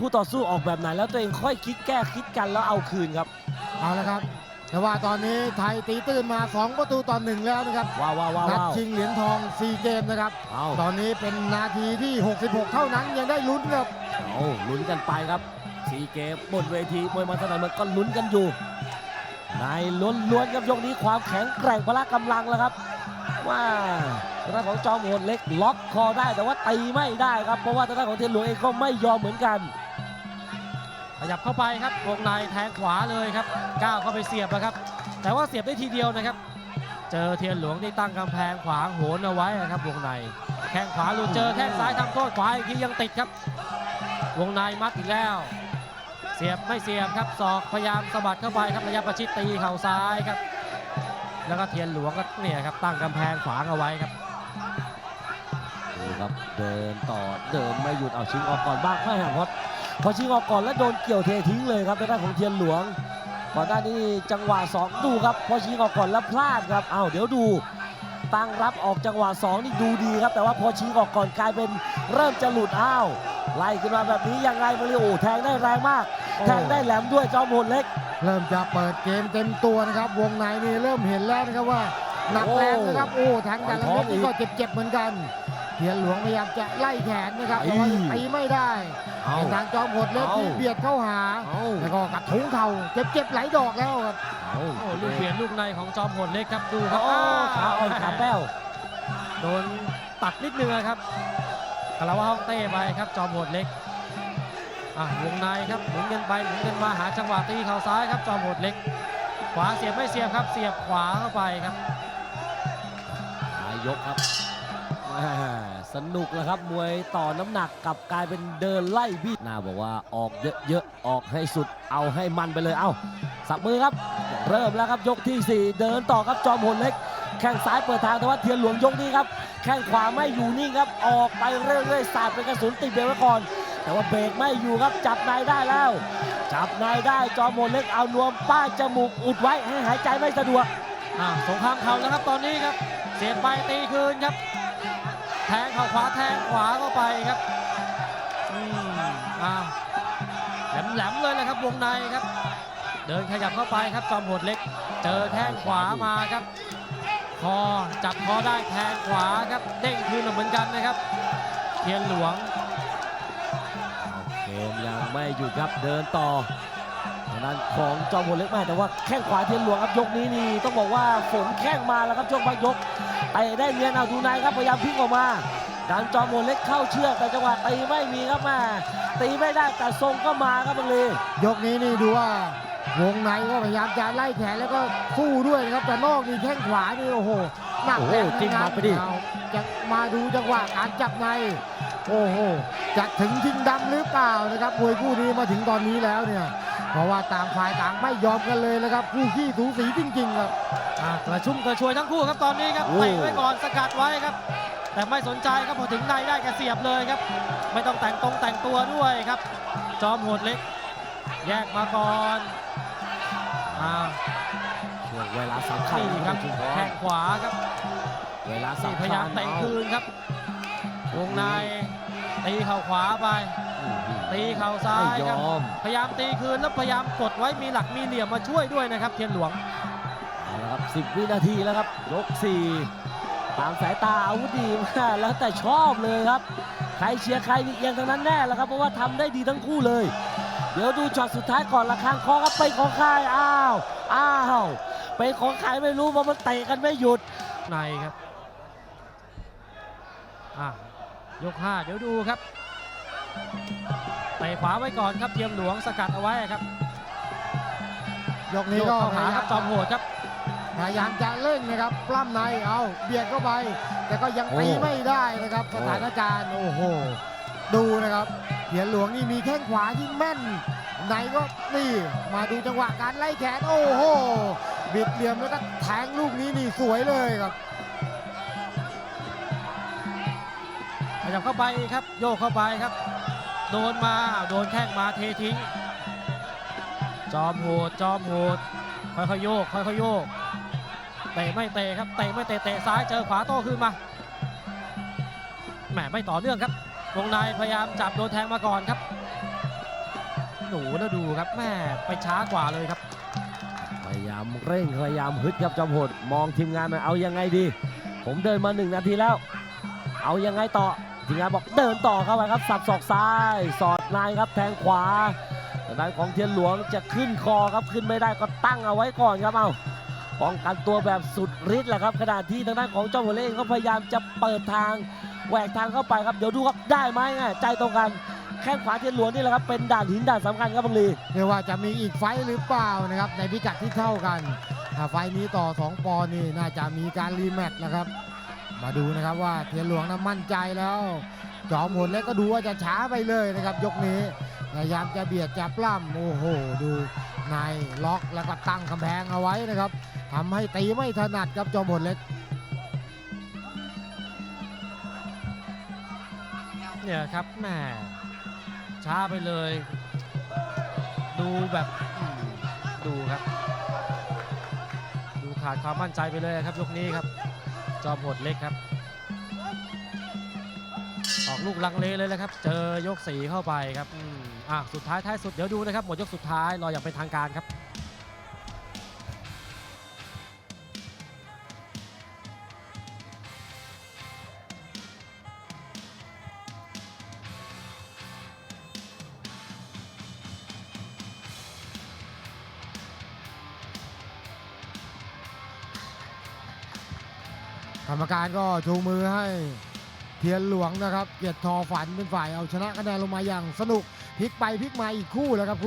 คู่ต่อสู้ออกแบบไหนแล้วตัวเองค่อยคิดแก้คิดกันแล้วเอาคืนครับ เอาละครับ แต่ว่าตอนนี้ไทยตีตื้นมา 2 ประตูต่อหนึ่งแล้วนะครับว้าวว้าวว้าวนัดว้าว ชิงเหรียญทองซีเกมนะครับ เอาตอนนี้เป็นนาทีที่ 66 เท่านั้นยังได้ลุ้นครับ เอาลุ้นกันไปครับสีเกมบนเวทีมวยมันสนามมันก็ลุ้นกันอยู่ในล้วนๆครับยกนี้ความแข็งแกร่งพละกำลังแล้วครับว่าทางด้านของจอมโหดเล็กล็อกคอได้แต่ว่าตีไม่ได้ครับเพราะว่าทางด้านของเทียนหลวงเองก็ไม่ยอมเหมือนกัน ขยับเข้าไปครับวงในแทงขวาเลยครับก้าวเข้าไปเสียบนะครับ แต่ว่าเสียบได้ทีเดียวนะครับ เจอเทียนหลวงที่ตั้งกำแพงขวางโหนเอาไว้นะครับ วงในแข้งขวาหลุดเจอแข้งซ้ายทำโทษขวาอีกทียังติดครับ วงในมัดอีกแล้ว เสียบไม่เสียบครับศอกพยายามสะบัดเข้าไปครับระยะประชิดตีเข่าซ้ายครับ แล้วก็เทียนหลวงก็เนี่ยครับตั้งกำแพงขวางเอาไว้ครับดูครับเดินต่อเดินไม่หยุดเอาชิงออกก่อนบ้างไม่ห่างพอ พอชิงออกก่อนแล้วโดนเกี่ยวเททิ้งเลยครับทางด้านของเทียนหลวงก่อนหน้านี้จังหวะสองดูครับพอชิงออกก่อนแล้วพลาดครับเอาเดี๋ยวดูตั้งรับออกจังหวะสองนี่ดูดีครับ แต่ว่าพอชิงออกก่อนกลายเป็นเริ่มจะหลุดอ้าวไล่ขึ้นมาแบบนี้ยังไงมาริโอแทงได้แรงมากโอ้แทงได้แหลมด้วยจอมโหดเล็ก เริ่มจะเปิดเกมเต็มตัวนะครับ วงในนี่เริ่มเห็นแล้วนะครับว่าหนักแรงนะครับโอ้แทงแต่ละเม็ดนี่ก็เจ็บๆเหมือนกันเทียนหลวงพยายามจะไล่แขนนะครับแต่ว่าตีไม่ได้ เอาเป็นทางจอมโหดเล็กที่เอาเบียดเข้าหาเอาแล้วก็กระทุ้งเข่าเจ็บๆหลายดอกแล้วครับเอาโอ้ลูกเปลี่ยนลูกในของจอมโหดเล็กครับดูครับโอ้ขาอ่อนขาแป้วโดนตัดนิดนึงนะครับกระว่าห้องเต้ไปครับจอมโหดเล็กอะวงในครับหมุนกันไปหมุนกันมาหาจังหวะตีเข่าซ้ายครับจอมโหดเล็ก ขวาเสียบไม่เสียบครับ เสียบขวาเข้าไปครับนายกครับแม่ สนุกแล้วครับมวยต่อน้ำหนักกับกลายเป็นเดินไล่บีดหน้าบอกว่าออกเยอะๆออกให้สุดเอาให้มันไปเลยเอาสับมือครับ เริ่มแล้วครับยกที่ 4 เดินต่อครับจอมพลเล็ก แข้งซ้ายเปิดทางแต่ว่าเทียนหลวงยกนี้ครับแข้งขวาไม่อยู่นิ่งครับออกไปเรื่อยๆสาดเป็นกระสุนติดเบรกไว้ก่อนแต่ว่าเบรกไม่อยู่ครับจับในได้แล้ว จับในได้จอมพลเล็กเอานวมป้ายจมูกอุดไว้ให้หายใจไม่สะดวกสงครามเข่าแล้วครับตอนนี้ครับเสียบไปตีคืนครับ แทงเข่าขวาแทงขวาเข้าไปครับอืมอ้าวแหลมๆเลยเลยครับวงในครับ เดินขยับเข้าไปครับจอมโหดเล็ก เจอแข้งขวามาครับคอจับคอได้แทงขวาครับเด้งคืนเหมือนกันนะครับเทียนหลวงเกมยังไม่หยุดครับเดินต่อทางด้านของจอมพลเล็กแม่แต่ว่าแข้งขวาเทียนหลวงครับยกนี้นี่ต้องบอกว่าฝนแข้งมาแล้วครับช่วงบางยก ไปได้เนียนเอาดูในครับพยายามพลิกออกมาดันจอมพลเล็กเข้าเชือกแต่จังหวะตีไม่มีครับแม่ตีไม่ได้แต่ทรงก็มาครับบังลียกนี้นี่ดูว่าวงในก็พยายามจะไล่แขนแล้วก็สู้ด้วยนะครับแต่นอกนี่แข้งขวานี่โอ้โหหนักโอ้โหแรงจริงทั้มานั้นไปดิเอาจะมาดูจังหวะการจับในโอ้โหจะถึงชิงดำหรือเปล่านะครับมวยคู่นี้มาถึงตอนนี้แล้วเนี่ย เพราะว่าต่างฝ่ายต่างไม่ยอมกันเลยนะครับคู่ขี้สูสีจริงๆครับอะกระชุ่มกระชวยทั้งคู่ครับตอนนี้ครับเตะไว้ก่อนสกัดไว้ครับ แต่ไม่สนใจครับพอถึงในได้แกเสียบเลยครับ ไม่ต้องแต่งตรงแต่งตัวด้วยครับ จอมโหดเล็ก แยกมาก่อนอ่าช่วงเวลาสำคัญนี่ครับชุมพรแข้งขวาครับ เวลานี่สำพคัญยายามเตะคืนครับวงในตีเข่าขวาไป ตีเข่าซ้าไม่ยยครับอมพยายามตีคืนแล้วพยายามกดไว้มีหลักมีเหลี่ยมมาช่วยด้วยนะครับ เทียนหลวงเอาละครับ10วินาทีแล้วครับยก4ตามสายตาอาวุธดีมากแล้วแต่ชอบเลยครับ ใครเชียร์ใครนี่เอียงทั้งนั้นแน่แล้วครับเพราะว่าทำได้ดีทั้งคู่เลย เดี๋ยวดูช็อตสุดท้ายก่อนละครั้งคอครับไปนของใครอ้าวอ้าวเป็นของใครไม่รู้เพราะมันเตะกันไม่หยุดในครับอะยกห้าเดี๋ยวดูครับ เตะขวาไว้ก่อนครับเทียมหลวงสกัดเอาไว้ครับยกนี้โยกก็เข้าพหายายาครัมบจอมโหดครับพยายามจะเล่นนะครับปล้ำในเอาเบียดเข้าไป แต่ก็ยังโอ้ตีไม่ได้นะครับโอ้สถานการณ์โอ้โหดูนะครับเหรียญหลวงนี่มีแข้งขวาที่แม่นในก็นี่มาดูจังหวะการไล่แขนโอ้โหบิดเหลี่ยมแล้วก็แทงลูกนี้นี่สวยเลยครับขยับเข้าไปครับโยกเข้าไปครับ โดนมาโดนแข้งมาเททิ้ง จอมโหดจอมโหดค่อยๆโยกค่อยๆโยกเตะไม่เตะครับเตะไม่เตะเตะซ้ายเจอขวาโต้ขึ้นมาแหมไม่ต่อเนื่องครับวงในพยายามจับโดนแทงมาก่อนครับโอ้โหแล้วดูครับแม่ไปช้ากว่าเลยครับ พยายามเร่งพยายามฮึดครับจอมโหดมองทีมงานหน่อยเอายังไงดี ผมเดินมาหนึ่งนาทีแล้ว เอายังไงต่อ ทีมงานบอกเดินต่อเข้าไปครับ สับศอกซ้าย สอดในครับแทงขวาทางด้านของเทียนหลวงจะขึ้นคอครับขึ้นไม่ได้ก็ตั้งเอาไว้ก่อนครับเอาป้องกันตัวแบบสุดฤทธิ์แหละครับขณะที่ทางด้านของเจ้าหัวเล่งเขาพยายามจะเปิดทางแหวกทางเข้าไปครับเดี๋ยวดูครับได้ไหมไงใจตรงกันแข้งขวาเทียนหลวงนี่แหละครับเป็นด่านหินด่านสำคัญครับบังลีเรียกว่าจะมีอีกไฟหรือเปล่านะครับในพิกัดที่เท่ากันถ้าไฟนี้ต่อ 2 ปอนี่น่าจะมีการรีแมตช์นะครับ มาดูนะครับว่าเทียนหลวงนั้นมั่นใจแล้วจอมหนเล็กก็ดูว่าจะช้าไปเลยนะครับยกนี้พยายามจะเบียดจะปล้ำโอ้โห ดูในล็อกแล้วก็ตั้งกำแพงเอาไว้นะครับทำให้ตีไม่ถนัดครับจอมหนเล็กเนี่ยครับแม่ช้าไปเลย ดูแบบดูครับ ดูขาดความมั่นใจไปเลยครับยกนี้ครับ จอมโหดเล็กครับ ออกลูกลังเลเลยนะครับ เจอยกสีเข้าไปครับอะสุดท้ายท้ายสุดเดี๋ยวดูนะครับหมดยกสุดท้ายรออย่างเป็นทางการครับ กรรมการก็ชูมือให้เทียนหลวงนะครับ เกียรติทอฝันเป็นฝ่ายเอาชนะคะแนนลงมาอย่างสนุกพลิกไปพลิกมาอีกคู่แล้วครับ